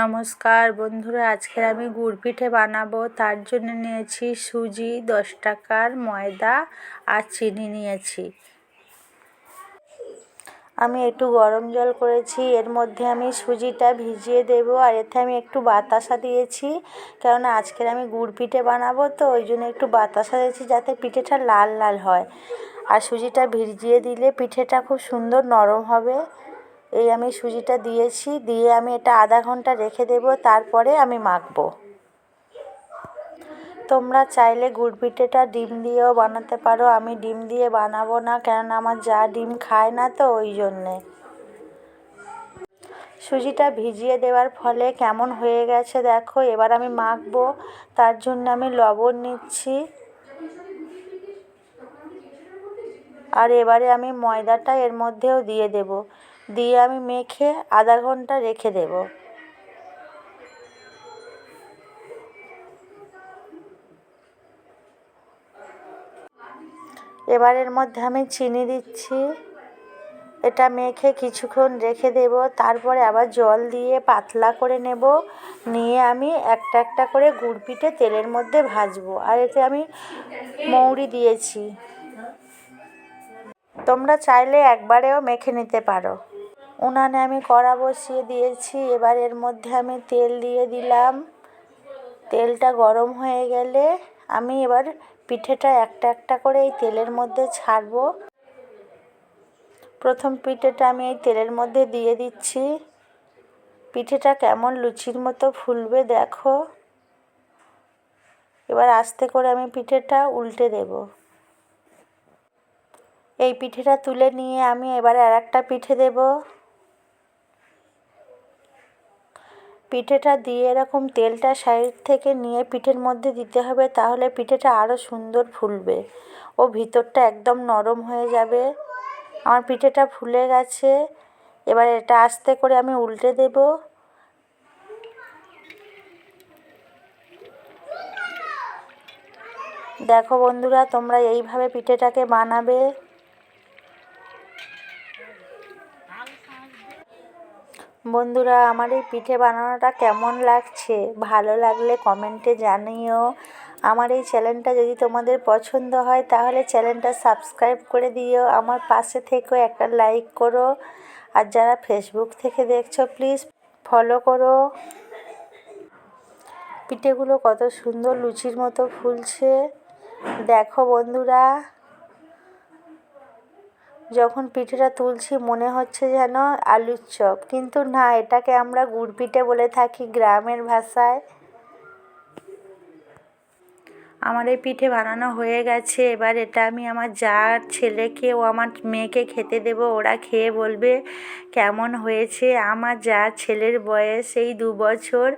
নমস্কার। বন্ধুরা, আজকের আমি গুড় পিঠে বানাবো। তার জন্য নিয়েছি সুজি, দশ টাকার ময়দা আর চিনি নিয়েছি। আমি একটু গরম জল করেছি। এর মধ্যে আমি সুজিটা ভিজিয়ে দেব আর এতে আমি একটু বাতাসা দিয়েছি। কেননা আজকের আমি গুড় পিঠে বানাবো, তো ওই জন্য একটু বাতাসা দিয়েছি যাতে পিঠেটা লাল লাল হয়। আর সুজিটা ভিজিয়ে দিলে পিঠেটা খুব সুন্দর নরম হবে। এই আমি সুজিটা দিয়েছি, দিয়ে আমি এটা আধা ঘণ্টা রেখে দেব, তারপরে আমি মাখবো। তোমরা চাইলে গুড় পিঠেটা ডিম দিয়েও বানাতে পারো, আমি ডিম দিয়ে বানাবো না কেননা আমার যা ডিম খায় না তো, ওই জন্যে। সুজিটা ভিজিয়ে দেওয়ার ফলে কেমন হয়ে গেছে দেখো, এবার আমি মাখবো, তার জন্য আমি লবণ নিচ্ছি। আর এবারে আমি ময়দাটা এর মধ্যেও দিয়ে দেব। দিয়ে আমি মেখে আধা ঘণ্টা রেখে দেব। এবারের মধ্যে আমি চিনি দিচ্ছি। এটা মেখে কিছুক্ষণ রেখে দেব, তারপরে আবার জল দিয়ে পাতলা করে নেব। নিয়ে আমি একটা একটা করে গুড় পিঠে তেলের মধ্যে ভাজবো। আর এতে আমি মৌরি দিয়েছি। তোমরা চাইলে একবারেও মেখে নিতে পারো। উনানে আমি কড়া বসিয়ে দিয়েছি, এবার এর মধ্যে আমি তেল দিয়ে দিলাম। তেলটা গরম হয়ে গেলে আমি এবার পিঠেটা একটা একটা করে এই তেলের মধ্যে ছাড়বো। প্রথম পিঠেটা আমি এই তেলের মধ্যে দিয়ে দিচ্ছি। পিঠেটা কেমন লুচির মতো ফুলবে দেখো। এবার আস্তে করে আমি পিঠেটা উল্টে দেব। এই পিঠেটা তুলে নিয়ে আমি এবার আর একটা পিঠে দেব। পিঠেটা দিয়ে এরকম তেলটা সাইড থেকে নিয়ে পিঠের মধ্যে দিতে হবে, তাহলে পিঠেটা আরও সুন্দর ফুলবে। ও ভিতরটা একদম নরম হয়ে যাবে। আমার পিঠেটা ফুলে গেছে। এবার এটা আস্তে করে আমি উল্টে দেব। দেখো বন্ধুরা, তোমরা এইভাবে পিঠেটাকে বানাবে। বন্ধুরা, আমার এই পিঠে বানানোটা কেমন লাগছে? ভালো লাগলে কমেন্টে জানিও। আমার এই চ্যানেলটা যদি তোমাদের পছন্দ হয়, তাহলে চ্যানেলটা সাবস্ক্রাইব করে দিও। আমার পাশে থেকেও একটা লাইক করো। আর যারা ফেসবুক থেকে দেখছ, প্লিজ ফলো করো। পিঠেগুলো কত সুন্দর লুচির মতো ফুলছে। দেখো বন্ধুরা যখন পিঠেটা তুলছি মনে হচ্ছে যেন আলুর চপ। কিন্তু না, এটাকে আমরা গুড় পিঠে বলে থাকি গ্রামের ভাষায়। আমার এই পিঠে বানানো হয়ে গেছে, এবার এটা আমি আমার যার ছেলেকে, ও আমার মেয়েকে খেতে দেবো, ওরা খেয়ে বলবে কেমন হয়েছে। আমার যা ছেলের বয়স এই দু বছর,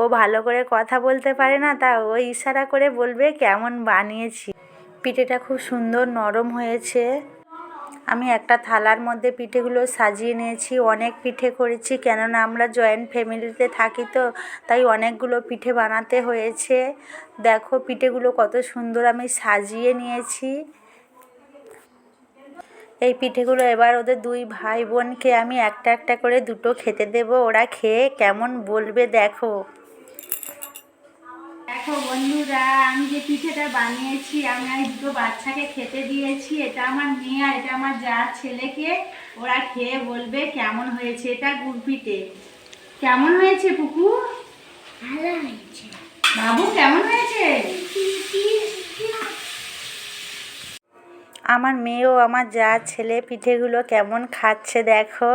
ও ভালো করে কথা বলতে পারে না, তা ও ইশারা করে বলবে কেমন বানিয়েছি। পিঠেটা খুব সুন্দর নরম হয়েছে। আমি একটা থালার মধ্যে পিঠেগুলো সাজিয়ে নিয়েছি, অনেক পিঠে করেছি, কেননা আমরা জয়েন্ট ফ্যামিলিতে থাকি তো, তাই অনেকগুলো পিঠে বানাতে হয়েছে। দেখো পিঠেগুলো কত সুন্দর আমি সাজিয়ে নিয়েছি। এই পিঠেগুলো এবার ওদের দুই ভাই বোনকে আমি একটা একটা করে দুটো খেতে দেব, ওরা খেয়ে কেমন বলবে দেখো। দেখো বন্ধুরা আমি যে পিঠেটা বানিয়েছি আমি এই দুটো বাচ্চাকে খেতে দিয়েছি। এটা আমার মেয়ে আর এটা আমার যা ছেলেকে ওরা খেয়ে বলবে কেমন হয়েছে এটা গুড় পিঠে কেমন হয়েছে পুকু ভালো হয়েছে। বাবু কেমন হয়েছে? আমার মেয়েও আমার যা ছেলে পিঠেগুলো কেমন খাচ্ছে দেখো।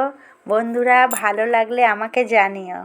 বন্ধুরা ভালো লাগলে আমাকে জানিও।